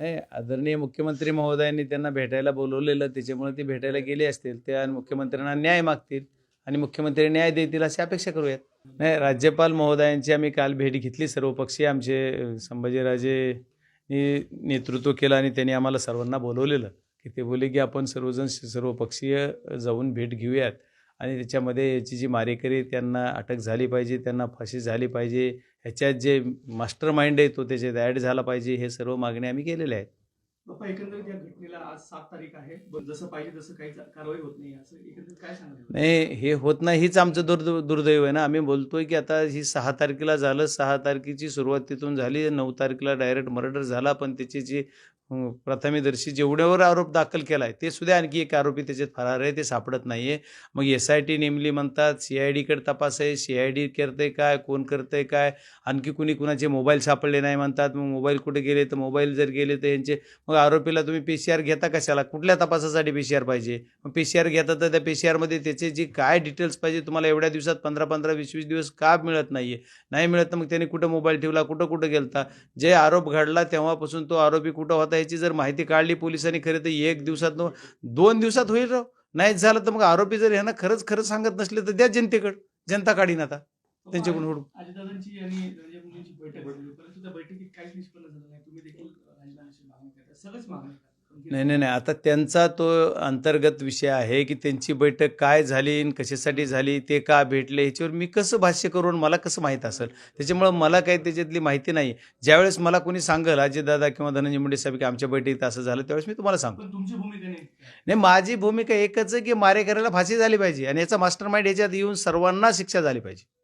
नाही आदरणीय मुख्यमंत्री महोदयांनी त्यांना भेटायला बोलवलेलं त्याच्यामुळे ती भेटायला गेले असतील ते आणि मुख्यमंत्र्यांना न्याय मागतील आणि मुख्यमंत्री न्याय देतील अशी अपेक्षा करूयात. नाही राज्यपाल महोदयांची आम्ही काल भेट घेतली सर्वपक्षीय आमचे संभाजीराजे नेतृत्व केलं आणि त्यांनी आम्हाला सर्वांना बोलवलेलं की ते बोलले की आपण सर्वजण सर्वपक्षीय जाऊन भेट घेऊयात. आणि त्याच्यामध्ये याची जी मारेकरी त्यांना अटक झाली पाहिजे त्यांना फाशी झाली पाहिजे. ह्याच्यात जे मास्टर माइंड आहे तो त्याच्यात ॲड झाला पाहिजे हे सर्व मागणी आम्ही केलेल्या आहेत. बाप्पा एकंदरीत या घटनेला आज सात तारीख आहे. जसं पाहिजे तसं काही कारवाई होत नाही असं एकंदरीत काय सांगाल नाही हे होत नाही हीच आमचं दुर्द दुर्दैव आहे ना. आम्ही बोलतोय की आता ही सहा तारखेला झालं सहा तारखेची सुरुवात तिथून झाली नऊ तारखेला डायरेक्ट मर्डर झाला पण त्याची जी प्रथमेदर्शी जेवढ्यावर आरोप दाखल केला आहे ते सुद्धा आणखी एक आरोपी त्याच्यात फरार आहे ते सापडत नाही आहे मग एस आय टी नेमली म्हणतात सी आय डीकडे तपास आहे सी आय डी करते काय कोण करते काय? आणखी कुणी कुणाचे मोबाईल सापडले नाही म्हणतात मग मोबाईल कुठे गेले? तर मोबाईल जर गेले तर यांचे मग आरोपीला तुम्ही पी सी आर घेता कशाला? कुठल्या तपासासाठी पी सी आर पाहिजे? मग पी सी आर घेता तर त्या पी सी आरमध्ये त्याचे जे काय डिटेल्स पाहिजे तुम्हाला एवढ्या दिवसात पंधरा पंधरा वीस वीस दिवस का मिळत नाही आहे नाही मिळत तर मग त्याने कुठं मोबाईल ठेवला कुठं कुठं गेलता? जे आरोप घडला तेव्हापासून तो आरोपी कुठं होता याची जर माहिती काढली पोलिसांनी खरं तर एक दिवसात दोन दिवसात होईल राव. नाहीच झालं तर मग आरोपी जर ह्यांना खरंच खरंच सांगत नसले तर द्या जनतेकडं. जनता काढीन आता. त्यांच्याकडून हुडून बैठक बैठकीत काहीच निष्पन्न झालं नाही. तुम्ही देखील सगळंच मागणी नाही नाही नाही. आता त्यांचा तो अंतर्गत विषय आहे की त्यांची बैठक काय झाली आणि कशासाठी झाली ते का भेटले ह्याच्यावर मी कसं भाष्य करून मला कसं माहीत असेल? त्याच्यामुळं मला काही त्याच्यातली माहिती नाही. ज्यावेळेस मला कोणी सांगेल अजितदादा किंवा धनंजय मुंडे साहेब की आमच्या बैठकीत असं झालं त्यावेळेस मी तुम्हाला सांगतो. पण तुमची भूमिका नाही. नाही माझी भूमिका एकच आहे की मारेकऱ्याला फाशी झाली पाहिजे आणि याचा मास्टर माइंड याच्यात येऊन सर्वांना शिक्षा झाली पाहिजे.